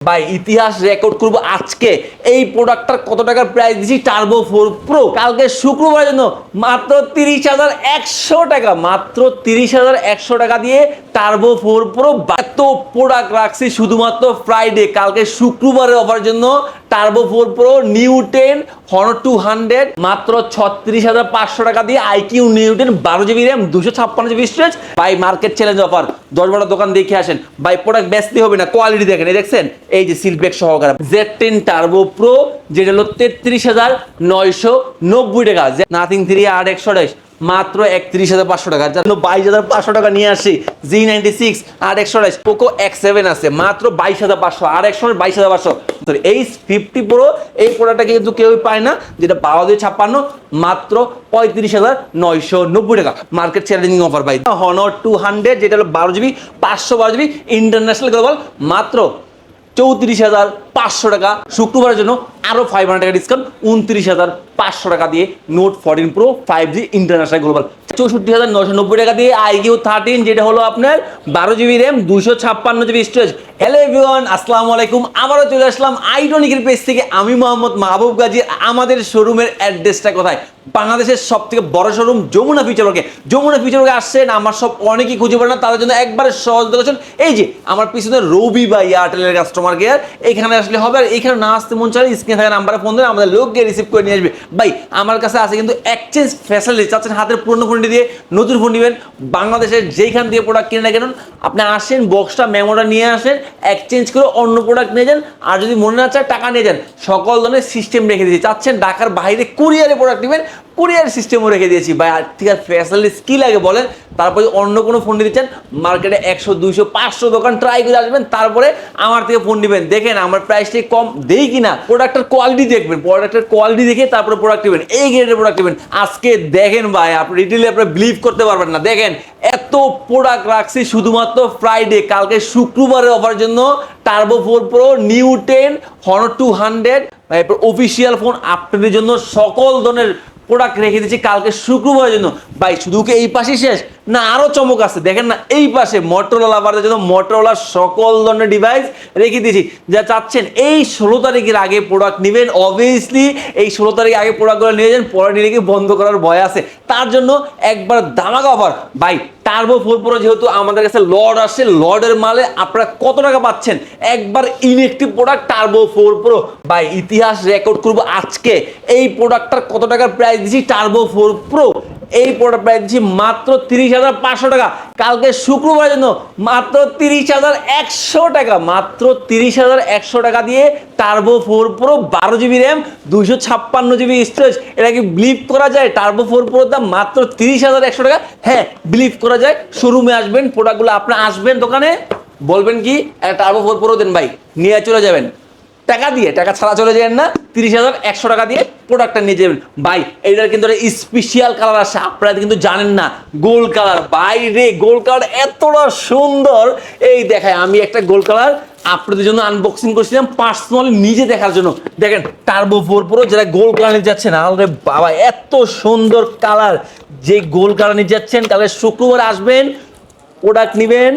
ভাই, ইতিহাস রেকর্ড করব আজকে। এই প্রোডাক্টটার কত টাকার প্রাইস দিচ্ছি টার্বো ফোর প্রো কালকে শুক্রবারের জন্য মাত্র তিরিশ হাজার একশো টাকা। মাত্র তিরিশ হাজার একশো টাকা দিয়ে টার্বো ফোর প্রো এত প্রোডাক্ট রাখছি শুধুমাত্র ফ্রাইডে কালকে শুক্রবারের অফারের জন্য turbo four pro new ten Honor two hundred মাত্র ছত্রিশ হাজার পাঁচশো টাকা দিয়ে আইকিউ নিউ টেন বারো জিবি র্যাম দুশো ছাপ্পান্ন GB storage by market challenge offer দশ বারো দোকান দেখে আসেন। বাই প্রোডাক্ট বেচতে হবে না কোয়ালিটি দেখেন, এই দেখছেন? এই যে সিলপ্যাক সহকারে। জেড টেন টার্বো প্রো যেটা হলো তেত্রিশ হাজার নয়শো নব্বই টাকা। নাথিং থ্রি আট একশো আঠাশ মাত্র একত্রিশ হাজার পাঁচশো টাকা। যার জন্য বাইশ হাজার পাঁচশো টাকা নিয়ে আসি জি নাইনটি সিক্স আর একশো আঠাশ। পোকো এক্স সেভেন আছে। মাত্র বাইশ হাজার পাঁচশো। আর একশো বাইশ হাজার পাঁচশো। এই ফিফটি প্রো এই প্রোডাক্টটা কিন্তু কেউই পায় না, যেটা বারো দিয়ে ছাপ্পান্ন, মাত্র পঁয়ত্রিশ হাজার নয়শো নব্বই টাকা। মার্কেট চ্যালেঞ্জিং অফার পাই হনর টু হান্ড্রেড যেটা হলো বারো জিবি পাঁচশো বারো জিবি ইন্টারন্যাশনাল গ্লোবাল মাত্র চৌত্রিশ হাজার পাঁচশো টাকা। শুক্রবারের জন্য আরও ফাইভ টাকা ডিসকাউন্ট উনত্রিশ হাজার পাঁচশো টাকা দিয়ে note fourteen pro five G international global চৌষট্টি হাজার নশো নব্বই টাকা দিয়ে আইকিউ থার্টিন যেটা হলো আপনার বারো জিবি র্যাম দুশো ছাপ্পান্ন জিবি স্টোরেজ হ্যালো এভরিওয়ান আসসালামু আলাইকুম। আবারও চলে আসলাম আইডনিকের পেজ থেকে। আমি মোহাম্মদ মাহবুব গাজী, আমাদের শোরুমের অ্যাড্রেসটা কোথায়? বাংলাদেশের সব থেকে বড় শোরুম যমুনা ফিচারকে যমুনা ফিচারকে আসছেন, আমার সব অনেকেই খুঁজে পারে না, তাদের জন্য একবারে সহজ দেখেছেন এই যে, আমার পিছনে রবি বা এয়ারটেলের কাস্টমার কেয়ার এখানে আসলে হবে আর এখানে না আসতে মন চাইলে স্ক্রিনে থাকা নাম্বারে ফোন দেন আমাদের লোক গিয়ে রিসিভ করে নিয়ে আসবে। ভাই, আমার কাছে আছে কিন্তু এক্সচেঞ্জ ফ্যাসিলিটি চাচ্ছেন হাতের পুরনো ফোনটি দিয়ে নতুন ফোন নেবেন। বাংলাদেশের যেইখান দিয়ে প্রোডাক্ট কিনে না কেন, আপনি আসেন বক্সটা মেমোটা নিয়ে আসেন এক্সচেঞ্জ করে অন্য প্রোডাক্ট নিয়ে যান। আর যদি মনে না চায়, টাকা নিয়ে যান। সকল ধরনের সিস্টেম রেখে দিয়েছি। চাচ্ছেন ঢাকার বাইরে কুরিয়ারে প্রোডাক্ট নেবেন। কুরিয়ার সিস্টেমও রেখে দিয়েছি। ভাই, আর ঠিক আছে ফ্যাসিলিটিস কী লাগে বলেন? তারপরে অন্য কোনো ফোন দিচ্ছেন মার্কেটে একশো, দুইশো, পাঁচশো দোকান ট্রাই করে আসবেন, তারপরে আমার থেকে ফোন নেবেন। দেখেন, আমার প্রাইসটি কম, দেই কি না প্রোডাক্টের কোয়ালিটি দেখবেন প্রোডাক্টের কোয়ালিটি দেখে তারপরে প্রোডাক্ট নেবেন এই গ্রেডের প্রোডাক্ট নেবেন। আজকে দেখেন ভাই, আপনি রিটেলে আপনি বিলিভ করতে পারবেন না। দেখেন, এত প্রোডাক্ট রাখছি শুধুমাত্র ফ্রাইডে কালকে শুক্রবারের অফার জন্য turbo four pro new ten Honor two hundred এরপর অফিসিয়াল ফোন আপনাদের জন্য সকল ধরনের প্রোডাক্ট রেখে দিচ্ছি কালকে শুক্রবারের জন্য। ভাই, শুধু কি এই পাশেই শেষ? না আরও চমক আছে। দেখেন না, এই পাশে মোটরোলা লাভারদের জন্য মোটরোলার সকল ধরনের ডিভাইস রেখে দিয়েছি। যা চাচ্ছেন এই ষোলো তারিখের আগে প্রোডাক্ট নেবেন। অবভিয়াসলি এই ষোলো তারিখ আগে প্রোডাক্টগুলো নিয়ে যান, পরে নিয়ে বন্ধ করার ভয় আছে। তার জন্য একবার দামাকা অফার ভাই টার্বো ফোর প্রো যেহেতু আমাদের কাছে লর্ড আসে লর্ডের মালে আপনারা কত টাকা পাচ্ছেন? একবার inactive product turbo four pro বা ইতিহাস রেকর্ড করব আজকে। এই প্রোডাক্টটার কত টাকার প্রাইস দিচ্ছি টার্বো ফোর প্রো এই প্রোডাক্ট প্রাইস দিচ্ছি মাত্র তিরিশ হাজার পাঁচশো টাকা। কালকে শুক্রবারের জন্য মাত্র তিরিশ হাজার একশো টাকা, মাত্র তিরিশ হাজার একশো টাকা দিয়ে টার্বো ফোর প্রো বারো জিবি র্যাম দুশো ছাপ্পান্ন জিবি স্টোরেজ এটা কি বিলিভ করা যায়? টার্বো ফোর প্রোর দাম মাত্র তিরিশ হাজার একশো টাকা? হ্যাঁ বিলিভ করা যায়। শোরুমে আসবেন প্রোডাক্টগুলো আপনার আসবেন দোকানে। বলবেন কি টার্বো ফোর প্রো দেন ভাই, নিয়ে চলে যাবেন। টাকা দিয়ে, টাকা ছাড়া চলে যাবেন না, তিরিশ হাজার, একশো টাকা দিয়ে প্রোডাক্টটা নিয়ে যাবেন। ভাই, এইটার কিন্তু স্পেশাল কালার আসে, আপনারা কিন্তু জানেন না গোল কালার বাইরে গোল কালার এতটা সুন্দর। এই দেখায় আমি একটা গোল কালার আপনাদের জন্য আনবক্সিং করছিলাম পার্সোনালি নিজে দেখার জন্য। দেখেন টার্বো ফোর পুরো যারা গোল কালার নিয়ে যাচ্ছেন, আরে বাবা, এত সুন্দর কালার যে গোল কালার নিয়ে যাচ্ছেন, তাহলে শুক্রবার আসবেন প্রোডাক্ট নেবেন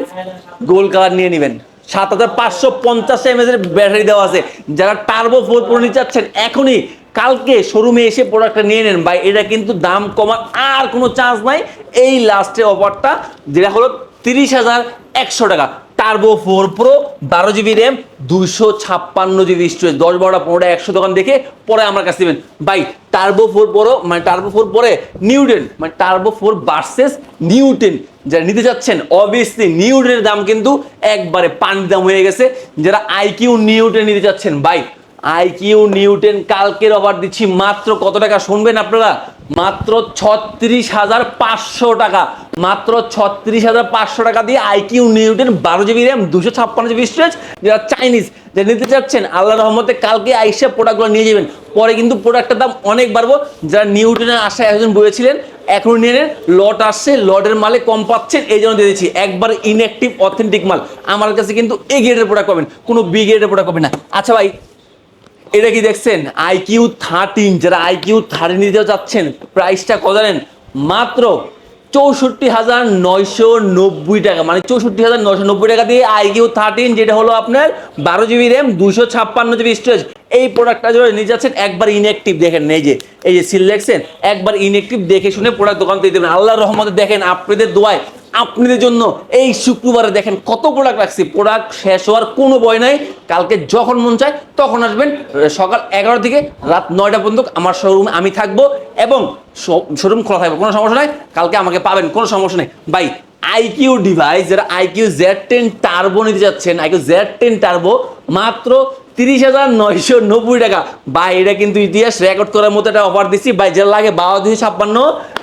গোল কালার নিয়ে নেবেন। সাত হাজার পাঁচশো পঞ্চাশ এমএস এর ব্যাটারি দেওয়া আছে। যারা টার্বো ফোর প্রো নিতে চাচ্ছেন, এখনই কালকে শোরুমে এসে প্রোডাক্টটা নিয়ে নেন। ভাই, এটা কিন্তু দাম কমার আর কোনো চান্স নাই। এই লাস্টে অফারটা যেটা হলো তিরিশ হাজার একশো টাকা। টার্বো ফোর প্রো বারো জিবি র্যাম দুশো ছাপ্পান্ন জিবি স্টোরেজ দশ বারোটা, পনেরোটা, একশো দোকান দেখে পরে আমার কাছে দেবেন বাই টার্বো ফোর পরও মানে টার্বো ফোর পরে নিউটেন মানে টার্বো ফোর বার্সেস নিউটেন যারা নিতে চাচ্ছেন অবভিয়াসলি নিউটেনের দাম কিন্তু একবারে পানির দাম হয়ে গেছে। যারা আইকিউ নিউটেন নিতে চাচ্ছেন, ভাই আইকিউ নিউটেন কালকের অফার দিচ্ছি মাত্র কত টাকা শুনবেন আপনারা? মাত্র ছত্রিশ হাজার পাঁচশো টাকা। মাত্র ছত্রিশ হাজার পাঁচশো টাকা দিয়ে আইকিউ নিউটেন বারো জিবি র্যাম দুশো ছাপ্পান্ন জিবি স্টোরেজ যারা চাইনিজ যে নিতে চাচ্ছেন আল্লাহ রহমতে কালকে আইসে প্রোডাক্টগুলো নিয়ে যাবেন। পরে কিন্তু প্রোডাক্টের দাম অনেক বাড়বো। যারা নিউটনের আশায় একজন বলেছিলেন এখন নিয়ে নেন। লট আসছে লটের মালে কম পাচ্ছেন, এই জন্য দিয়ে দিচ্ছি। একবার ইনঅ্যাক্টিভ অথেন্টিক মাল। আমার কাছে কিন্তু এ গ্রেডের প্রোডাক্ট পাবেন, কোনো বি গ্রেডের প্রোডাক্ট পাবেন না। আচ্ছা ভাই এটা কি দেখছেন? আইকিউ থার্টিন যারা আইকিউ থার্টিন নিতে যাচ্ছেন প্রাইসটা কত জানেন? মাত্র চৌষট্টি হাজার নয়শো নব্বই টাকা। মানে চৌষট্টি হাজার নয়শো নব্বই টাকা দিয়ে আইকিউ থার্টিন যেটা হলো আপনার বারো জিবি র্যাম দুশো ছাপ্পান্ন জিবি স্টোরেজ এই প্রোডাক্টটা যদি নিয়ে যাচ্ছেন একবার ইনঅ্যাক্টিভ দেখেন, এই যে এই যে সিল দেখছেন, একবার ইনঅ্যাক্টিভ দেখে শুনে প্রোডাক্ট দোকান থেকে দেবেন। আল্লাহর রহমতে দেখেন, আপনাদের দোয়ায় আপনাদের জন্য এই শুক্রবারে দেখেন কত প্রোডাক্ট রাখছি। প্রোডাক্ট শেষ হওয়ার কোনো ভয় নাই। কালকে যখন মন চায় তখন আসবেন সকাল এগারো থেকে রাত নয়টা পর্যন্ত আমার শোরুমে আমি থাকব এবং শোরুম খোলা থাকবে, কোনো সমস্যা নাই। কালকে আমাকে পাবেন, কোনো সমস্যা নেই। ভাই আইকিউ ডিভাইস যারা আইকিউ জেড টেন টার্বো নিতে যাচ্ছেন আইকিউ জেড টেন টার্বো মাত্র তিরিশ হাজার নয়শো নব্বই টাকা। বা এটা কিন্তু ইতিহাস রেকর্ড করার মতো একটা অফার দিচ্ছি বাই যার লাগে বারো দুশো ছাপ্পান্ন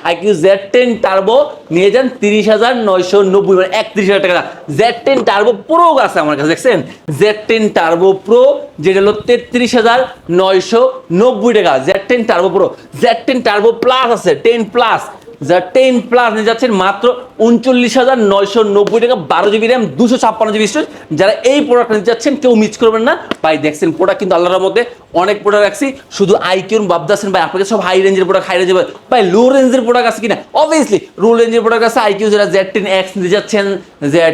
আইকিউ জেড টেন টার্বো নিয়ে যান তিরিশ হাজার নয়শো নব্বই মানে একত্রিশ হাজার টাকা। জেড টেন টার্বো প্রো আছে আমার কাছে, দেখছেন? জেড টেন টার্বো প্রো যেটা হলো তেত্রিশ হাজার নয়শো নব্বই টাকা। Z ten turbo pro Z ten turbo plus আছে টেন প্লাস যা টেন প্লাস নিয়ে যাচ্ছেন মাত্র উনচল্লিশ হাজার নয়শো নব্বই টাকা, বারো জিবি র্যাম দুশো ছাপ্পান্ন জিবি স্টোরেজ যারা এই প্রোডাক্ট নিতে যাচ্ছেন কেউ মিস করবেন না। ভাই, দেখছেন প্রোডাক্ট কিন্তু আল্লাহর মধ্যে অনেক প্রোডাক্ট রাখছি। শুধু আইকিউন ভাবতেছেন ভাই, আপনাকে সব হাই রেঞ্জের প্রোডাক্ট হাই রেঞ্জের ভাই লো রেঞ্জের প্রোডাক্ট আছে কিনা? অবভিয়াসলি লো রেঞ্জের প্রোডাক্ট আছে। আইকিউ যারা জেড টেন এক্স নিতে যাচ্ছেন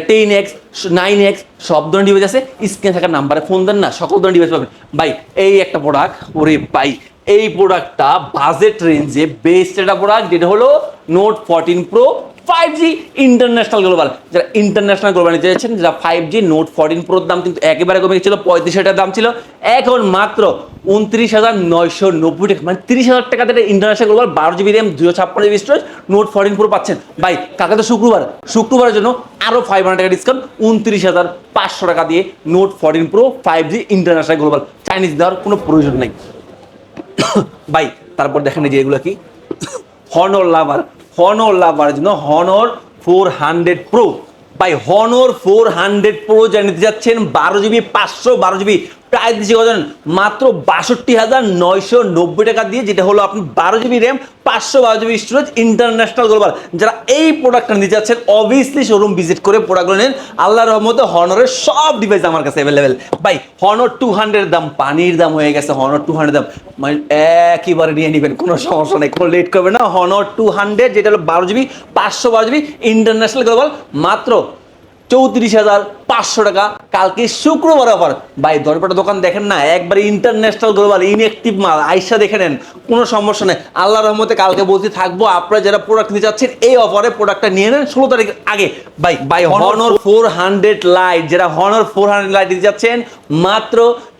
টেন এক্স নাইন এক্স সব ধরনের ডিভাইস আছে। স্ক্রিনে থাকা নাম্বারে ফোন দেন না, সকল ধরনের ডিভাইস পাবেন। ভাই, এই একটা প্রোডাক্ট ওরে ভাই এই প্রোডাক্টটা বাজেট রেঞ্জে বেস্ট একটা প্রোডাক্ট যেটা হলো note fourteen pro five G international global যারা ইন্টারন্যাশনাল গ্লোবাল নিতে চাইছেন যারা ফাইভ জি নোট ফোরটিন প্রোর দাম কিন্তু একেবারে কমে গেছিল, পঁয়ত্রিশ হাজার দাম ছিল। এখন মাত্র উনত্রিশ হাজার নয়শো নব্বই টাকা মানে তিরিশ হাজার টাকাতে ইন্টারন্যাশনাল গ্লোবাল বারো জিবি র্যাম দুশো ছাপ্পান্ন GB storage note fourteen pro পাচ্ছেন। ভাই কাকে তো শুক্রবার, শুক্রবারের জন্য আরও ফাইভ হান্ড্রেড টাকা ডিসকাউন্ট উনত্রিশ হাজার পাঁচশো টাকা দিয়ে note fourteen pro five G international global Chinese দেওয়ার কোনো প্রয়োজন নেই। ভাই, তারপর দেখেন যে এগুলো কি? হনর লাভার হনর লাভার জন্য Honor four hundred pro by Honor four hundred pro যা নিতে যাচ্ছেন, বারো জিবি পাঁচশো, বারো জিবি প্রায় দিচ্ছি কত জানেন? মাত্র বাষট্টি হাজার নয়শো নব্বই টাকা দিয়ে, যেটা হলো আপনি বারো জিবি র্যাম, পাঁচশো বারো জিবি স্টোরেজ ইন্টারন্যাশনাল গ্লোবাল যারা এই প্রোডাক্টটা নিতে যাচ্ছেন অবভিয়াসলি শোরুম ভিজিট করে প্রোডাক্টগুলো নেন। আল্লাহ রহমতে হনরের সব ডিভাইস আমার কাছে অ্যাভেলেবেল ভাই হনর টু হান্ড্রেড দাম, পানির দাম হয়ে গেছে হনর টু হান্ড্রেড দাম। মানে একইবারে নিয়ে নেবেন, কোনো সমস্যা নেই। কোনো লেট করবে না। হনর টু হান্ড্রেড যেটা হলো বারো জিবি, পাঁচশো বারো জিবি ইন্টারন্যাশনাল গ্লোবাল মাত্র চৌত্রিশ হাজার পাঁচশো টাকা। কালকে শুক্রবার অফার। ভাই দরবারটা দোকান দেখেন না একবার ইন্টারন্যাশনাল গ্লোবাল ইনএক্টিভ মাল। আইসা দেখে নেন কোনো সমস্যা নেই। আল্লাহ রহমতে কালকে বলতে থাকব। আপনারা যারা প্রোডাক্ট নিতে চাচ্ছেন এই অফারে প্রোডাক্টটা নিয়ে নেন। ষোলো তারিখ আগে। ভাই ভাই হনর ফোর হান্ড্রেড লাইট যারা হনর ফোর হান্ড্রেড লাইট নিতে যাচ্ছেন মাত্র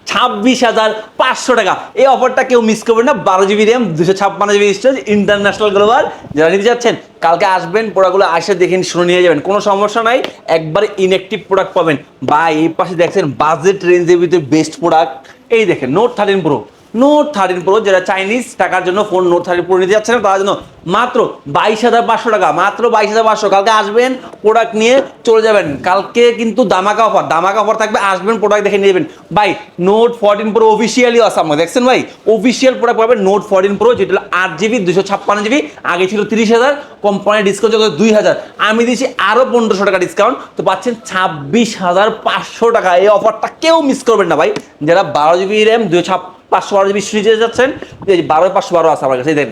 ছাব্বিশ হাজার পাঁচশো টাকা। এই অফারটা কেউ মিস করবেন না। বারো জিবি র্যাম দুশো ছাপ্পান্ন জিবি স্টোরেজ ইন্টারন্যাশনাল গ্লোবাল যারা নিতে যাচ্ছেন কালকে আসবেন প্রোডাক্টগুলো আসে দেখেন শুনে নিয়ে যাবেন। কোনো সমস্যা নাই, একবার ইনএক্টিভ প্রোডাক্ট পাবেন। বা এই পাশে দেখছেন বাজেট রেঞ্জের ভিতরে বেস্ট প্রোডাক্ট এই দেখেন note thirteen pro note thirteen pro যেটা চাইনিজ টাকার জন্য ফোন নোট থার্টিন প্রো নিতে যাচ্ছেন, তার জন্য মাত্র বাইশ হাজার পাঁচশো টাকা, মাত্র বাইশ হাজার পাঁচশো। কালকে আসবেন প্রোডাক্ট নিয়ে চলে যাবেন। কালকে কিন্তু দামাকা অফার দামাকা অফার থাকবে, আসবেন প্রোডাক্ট দেখে নিয়ে যাবেন। ভাই নোট ফোরটিন প্রো অফিসিয়ালি আছে আমাকে দেখছেন ভাই? অফিসিয়াল প্রোডাক্ট পাবেন নোট ফোরটিন প্রো যেটা আট জিবি দুশো ছাপ্পান্ন জিবি আগে ছিল তিরিশ হাজার কোম্পানির ডিসকাউন্ট যত দুই হাজার। আমি দিয়েছি আরও পনেরোশো টাকা ডিসকাউন্ট তো পাচ্ছেন ছাব্বিশ হাজার পাঁচশো টাকা। এই অফারটা কেউ মিস করবেন না ভাই। যারা বারো জিবি র্যাম দুশো ছাপ পাঁচশো বারো জিবি সিরিজে যাচ্ছেন। এই বারো, পাঁচশো বারো আছে আমার কাছে। দেখেন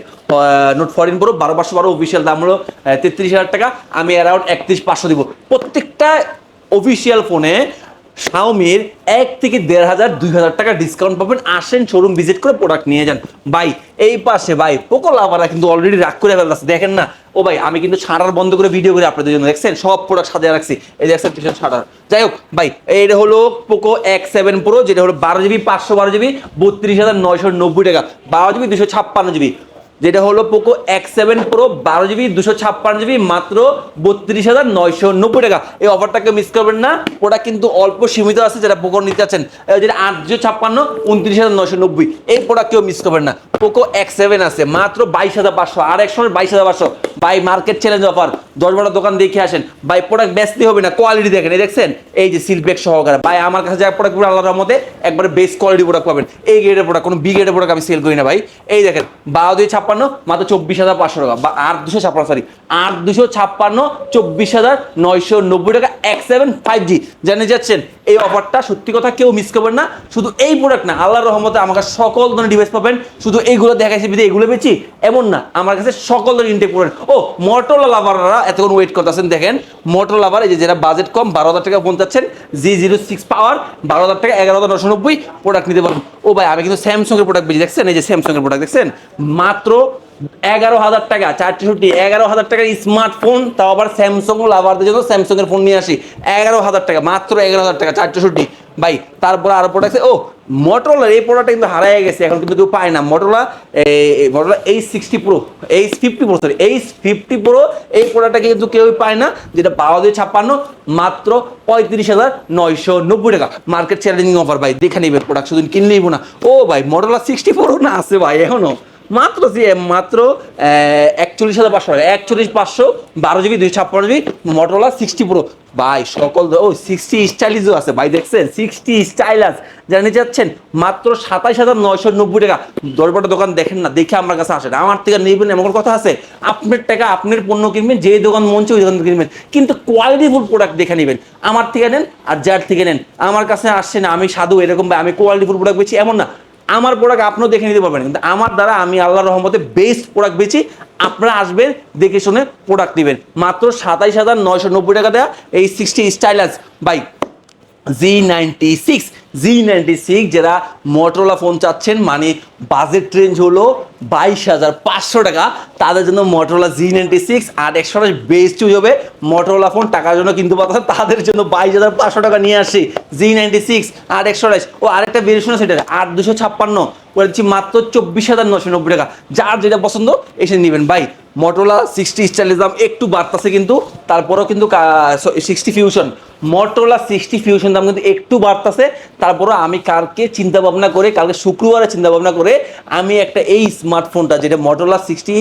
নোট ফরেন পুরো বারো, পাঁচশো বারো অফিসিয়াল দাম হলো তেত্রিশ হাজার টাকা। আমি অ্যারাউন্ড একত্রিশ, পাঁচশো দিব। প্রত্যেকটা অফিসিয়াল ফোনে শাওমির এক থেকে দেড় হাজার, দুই হাজার টাকা ডিসকাউন্ট পাবেন। আসেন শোরুম ভিজিট করে প্রোডাক্ট নিয়ে যান। ভাই, এই পাশে ভাই পোকো লাভারা কিন্তু অলরেডি রাগ করে ফেলতেছে। দেখেন না? ও ভাই, আমি কিন্তু ছাড়ার বন্ধ করে ভিডিও করে আপনাদের জন্য। দেখছেন? সব প্রোডাক্ট সাজিয়ে রাখছি। এই দেখছেন, পিছনে ছাড়ার যাই হোক, ভাই, এইটা হলো পোকো এক্স সেভেন প্রো যেটা হলো বারো জিবি পাঁচশো বারো জিবি বত্রিশ হাজার নয়শো নব্বই টাকা। বারো জিবি দুশো ছাপ্পান্ন জিবি যেটা হলো পোকো এক্স সেভেন প্রো বারো জিবি দুশো ছাপ্পান্ন জিবি মাত্র বত্রিশ হাজার নয়শো নব্বই টাকা। এই অফারটাকে মিস করবেন না। ওটা কিন্তু অল্প সীমিত আছে, যেটা পোকো নিতে চাচ্ছেন। যেটা আট দুশো ছাপ্পান্ন, উনত্রিশ হাজার নয়শো নব্বই। এই প্রোডাক্ট কেউ মিস করবেন না। পোকো এক্স সেভেন আছে, মাত্র বাইশ হাজার পাঁচশো, আর এক সময় বাইশ হাজার পাঁচশো। বাই মার্কেট চ্যালেঞ্জ অফার দশ বারো দোকান দেখে আসেন। বাই প্রোডাক্ট বেচতে হবে না কোয়ালিটি দেখেন, এই দেখছেন? এই যে সিলপ্যাক সহকারে, ভাই আমার কাছে যা প্রোডাক্ট আল্লাহ রহমতে, একবারে বেস্ট কোয়ালিটি প্রোডাক্ট পাবেন। এই গ্রেডের প্রোডাক্ট কোনো বি গ্রেডের প্রোডাক্ট আমি সেল করি না ভাই। এই দেখেন, বারো দুই ছাপ্পান্ন, মাত্র চব্বিশ হাজার পাঁচশো টাকা, বা আট দুশো ছাপ্পান্ন সরি আট দুশো ছাপ্পান্ন, চব্বিশ হাজার নয়শো নব্বই টাকা এক সেভেন ফাইভ জি জানে যাচ্ছেন এই অফারটা সত্যি কথা কেউ মিস করবেন না। শুধু এই প্রোডাক্ট না, আল্লাহর রহমতে আমাকে সকল ধরনের ডিভাইস পাবেন। শুধু এইগুলো দেখাইছি বিধি এগুলো বেচি? এমন না। আমার কাছে সকল ইনটেক প্রোডাক্ট ও মোটর লাভাররা এতক্ষণ ওয়েট করতেছেন, দেখেন। মোটর লাভার এই যে যারা বাজেট কম, বারো হাজার টাকা ফোন চাচ্ছেন জি জিরো সিক্স পাওয়ার বারো হাজার টাকা, এগারো হাজার নশো নব্বই প্রোডাক্ট নিতে পারবেন। ও ভাই, আমি কিন্তু স্যামসংয়ের প্রোডাক্ট বেশি দেখছেন? এই যে স্যামসংয়ের প্রোডাক্ট দেখছেন? মাত্র এগারো হাজার টাকা চারটেষট্টি এগারো হাজার টাকার স্মার্টফোন, তাও আবার স্যামসং লাভারদের জন্য স্যামসং এর ফোন নিয়ে আসি। এগারো হাজার টাকা, মাত্র এগারো হাজার টাকা চারটেষট্টি ভাই, তারপরে আরও প্রোডাক্ট ও মোটরোলার এই প্রোডাক্টটা কিন্তু হারাই গেছে, এখন কিন্তু কেউ পায় না। Motorola Motorola H sixty pro H fifty pro sorry H fifty pro এই প্রোডাক্টটা কিন্তু কেউই পায় না, যেটা বারো দিয়ে ছাপ্পান্ন, মাত্র পঁয়ত্রিশ হাজার নয়শো নব্বই টাকা। মার্কেট চ্যালেঞ্জিং অফার ভাই, দেখে নিবেন প্রোডাক্ট শুধু কিনলেই না। ও, ভাই মোটরোলা সিক্সটি প্রো না আছে, ভাই, এখনও। মাত্র মাত্র একচল্লিশ হাজার পাঁচশো টাকা। একচল্লিশ পাঁচশো, বারো জিবি দুই ছাপ্পান্ন জিবি মোটরোলা সিক্সটি প্রো ভাই, সকল ও সিক্সটি স্টাইলিশও আছে। ভাই, দেখছেন? সিক্সটি স্টাইলাস যারা যাচ্ছেন মাত্র সাতাইশ হাজার নয়শো নব্বই টাকা। দরবারটা দোকান দেখেন না, দেখে আমার কাছে আসেন। আমার থেকে নেবেন, এমন কথা আছে? আপনার টাকা, আপনার পণ্য কিনবেন, যে দোকান মঞ্চে ওই দোকান কিনবেন। কিন্তু কোয়ালিটিফুল প্রোডাক্ট দেখে নেবেন। আমার থেকে নেন আর যার থেকে নেন। আমার কাছে আসছে না, আমি সাধু, এরকম ভাই, আমি কোয়ালিটিফুল প্রোডাক্ট বেছি এমন না। আমার প্রোডাক্ট আপনিও দেখে নিতে পারবেন। কিন্তু আমার দ্বারা আমি আল্লাহর রহমতে বেস্ট প্রোডাক্ট বেছি আপনারা আসবেন, দেখে শুনে প্রোডাক্ট নেবেন। মাত্র সাতাইশ হাজার নয়শো নব্বই টাকা দেওয়া এই sixty stylus bike G ninety six G ninety six যারা মোটরোলা ফোন চাচ্ছেন মানে বাজেট রেঞ্জ হলো বাইশ হাজার পাঁচশো টাকা। তাদের জন্য মোটরোলা জি নাইনটি সিক্স আর একশো বেস্ট চুজ হবে মোটরোলা ফোন টাকার জন্য কিন্তু পাচ্ছেন তাদের জন্য বাইশ হাজার পাঁচশো টাকা নিয়ে আসি জি নাইনটি সিক্স আর একশো ও, আরেকটা আছে এটা আট দুশো ছাপ্পান্ন। ওটা দিচ্ছি মাত্র চব্বিশ হাজার নশো নব্বই টাকা। যার যেটা পছন্দ, এসে নেবেন। ভাই মোটরোলা সিক্সটি স্টাইলের দাম একটু বাড়তেছে কিন্তু, তারপরেও কিন্তু sixty fusion Motorola sixty fusion দাম কিন্তু একটু বাড়তেছে তারপরও আমি কালকে চিন্তা ভাবনা করে, কালকে শুক্রবারে চিন্তা ভাবনা করে আমি একটা এই স্মার্টফোনটা যেটা Motorola sixty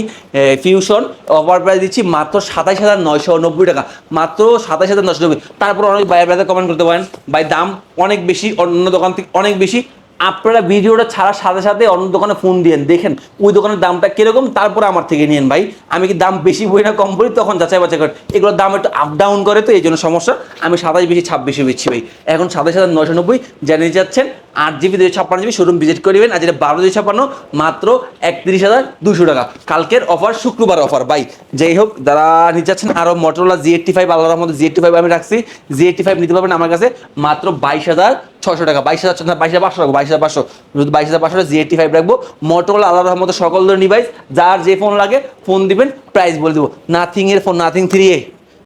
fusion offer price দিচ্ছি মাত্র সাতাইশ হাজার নয়শো নব্বই টাকা। মাত্র সাতাইশ হাজার নয়শো নব্বই। তারপর অনেক বাইরে বাইরে কমেন্ট করতে পারেন বাই দাম অনেক বেশি, অন্য দোকান থেকে অনেক বেশি আপনারা ভিডিওটা ছাড়ার সাথে সাথে অন্য দোকানে ফোন দিয়েন, দেখেন ওই দোকানের দামটা কীরকম, তারপরে আমার থেকে নিয়েন ভাই। আমি কি দাম বেশি বই না কম বলি, তখন যাচাই বাছাই করেন। এগুলোর দাম একটু আপ ডাউন করে তো, এই জন্য সমস্যা। আমি সাতাশ বেশি ছাব্বিশে বেচছি ভাই। এখন সাতাশ হাজার নয়শো নব্বই জানিয়ে যাচ্ছেন, আট জিবি, দুই ছাপ্পান্ন জিবি শোরুম ভিজিট করবেন আর যেটা বারো, দুই ছাপ্পান্ন, মাত্র একত্রিশ হাজার দুশো টাকা। কালকের অফার শুক্রবার অফার ভাই। যাই হোক, যারা নিতে যাচ্ছেন আরও মোটরোলা জি এইটটি ফাইভ আল্লাহর মধ্যে জি এইটটি ফাইভ আমি রাখছি। জি এইটটি ফাইভ নিতে পারবেন আমার কাছে, মাত্র বাইশ হাজার ছশো টাকা, বাইশ হাজার বাইশ হাজার পাঁচশো রাখব, বাইশ হাজার পাঁচশো। যদি বাইশ হাজার পাঁচশো জি এইটটি ফাইভ রাখব মোটরোলা আল্লাহর রহমতে সকল ধরনের ডিভাইস যার যে ফোন লাগে ফোন দিবেন প্রাইস বলে দেবো। নাথিং এর phone Nothing three A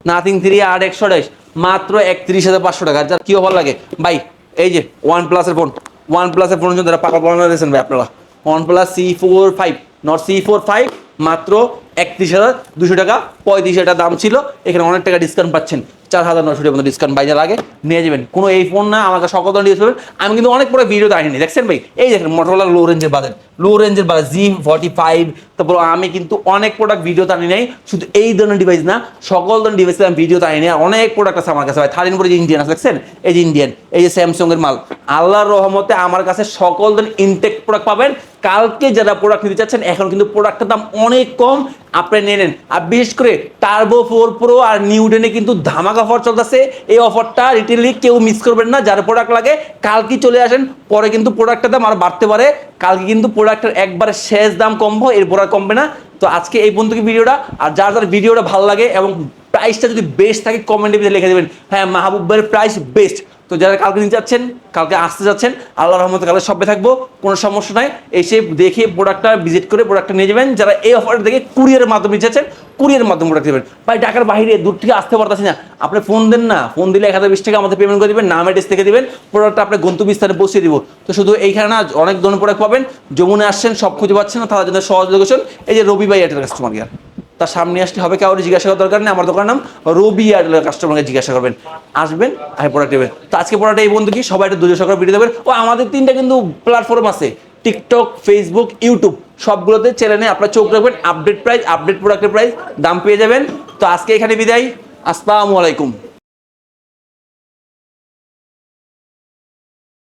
Nothing three A আট একশো আঠাইশ মাত্র একত্রিশ হাজার পাঁচশো টাকা। যার কী অফার লাগে? ভাই, এই যে ওয়ান প্লাসের ফোন ওয়ান প্লাসের ফোনের জন্য যারা পাকা পড়ানো দিয়েছেন ভাই আপনারা OnePlus C four five Nord C four five মাত্র একত্রিশ হাজার দুশো টাকা, পঁয়ত্রিশ হাজার দাম ছিল, এখানে অনেক টাকা ডিসকাউন্ট পাচ্ছেন। চার হাজার নশো টাকা ডিসকাউন্ট বাইরে লাগে, নিয়ে যাবেন। কোনো এই ফোন না, আমাকে সকল ধরনের করবেন আমি কিন্তু অনেক পরে ভিডিও দাঁড়িয়ে দেখছেন ভাই? এই দেখেন মোটরলার লো রেঞ্জের বাজার লো রেঞ্জের বাজার জি ফর্টি ফাইভ তারপর আমি কিন্তু অনেক প্রোডাক্ট ভিডিও আনি নাই শুধু এই ধরনের ডিভাইস না, সকল ধরনের ডিভাইসে আমি ভিডিও আনি নাই অনেক প্রোডাক্ট আছে আমার কাছে ভাই। থার্টিন পরে ইন্ডিয়ান আছে, দেখছেন? এই যে ইন্ডিয়ান এই যে স্যামসং এর মাল। আল্লাহর রহমতে আমার কাছে সকল ধরনের ইনটেক প্রোডাক্ট পাবেন। কালকে যারা প্রোডাক্ট নিতে চাচ্ছেন, এখন কিন্তু প্রোডাক্টের দাম অনেক কম। আপনি নিয়ে নেন। আর বিশেষ করে টার্বো ফোর প্রো আর নিউডেনে কিন্তু ধামাকা অফার চলতেছে। এই অফারটা রিটেলি কেউ মিস করবেন না। যার প্রোডাক্ট লাগে কালকে চলে আসেন। পরে কিন্তু প্রোডাক্টের দাম আর বাড়তে পারে। কালকে কিন্তু প্রোডাক্টের একবারে শেষ দাম কমবো এরপর আর কমবে না। তো আজকে এই পর্যন্ত ভিডিওটা? আর যার যার ভিডিওটা ভালো লাগে এবং প্রাইসটা যদি বেস্ট থাকে কমেন্টে ভিতরে লিখে দেবেন হ্যাঁ মাহবুব ভাইয়ের প্রাইস বেস্ট তো যারা কালকে নিতে যাচ্ছেন, কালকে আসতে যাচ্ছেন আল্লাহ রহমত কালকে সবে থাকব, কোনো সমস্যা নাই। এসে দেখে প্রোডাক্টটা ভিজিট করে প্রোডাক্টটা নিয়ে যাবেন। যারা এই অফারটা দেখে কুরিয়ারের মাধ্যমে যাচ্ছেন কুরিয়ারের মাধ্যমে প্রোডাক্ট দেবেন ভাই, ঢাকার বাইরে, দূর থেকে আসতে পারতেছি না। আপনি ফোন দেন না। ফোন দিলে এক হাজার বিশ টাকা আমাদের পেমেন্ট করে দেবেন, নাম অ্যাড্রেস থেকে দেবেন প্রোডাক্টটা আপনার গন্তব্যস্থানে পৌঁছে দিব। তো শুধু এইখানে না, অনেক ধরনের প্রোডাক্ট পাবেন। যমুনে আসছেন, সব খুঁজে পাচ্ছেন না, তাদের জন্য সহজ লোকেশন এই যে রবি ভাই এয়ারটেল কাস্টমার কেয়ার তার সামনে আসলে হবে কাউরে জিজ্ঞাসা করার দরকার নেই, আমার দোকানের নাম রবি আর কাস্টমারকে জিজ্ঞাসা করবেন। আসবেন আর প্রোডাক্ট নেবেন। তো আজকে প্রোডাক্ট এই বন্ধু কি? সবাই একটা দুজো সকালে ভিডিও দেবেন ও, আমাদের তিনটা কিন্তু প্ল্যাটফর্ম আছে টিকটক ফেসবুক ইউটিউব সবগুলোতে চ্যানেলে আপনার চোখ রাখবেন আপডেট প্রাইস আপডেট প্রোডাক্টের প্রাইস দাম পেয়ে যাবেন। তো আজকে এখানে বিদায়। আসসালামু আলাইকুম।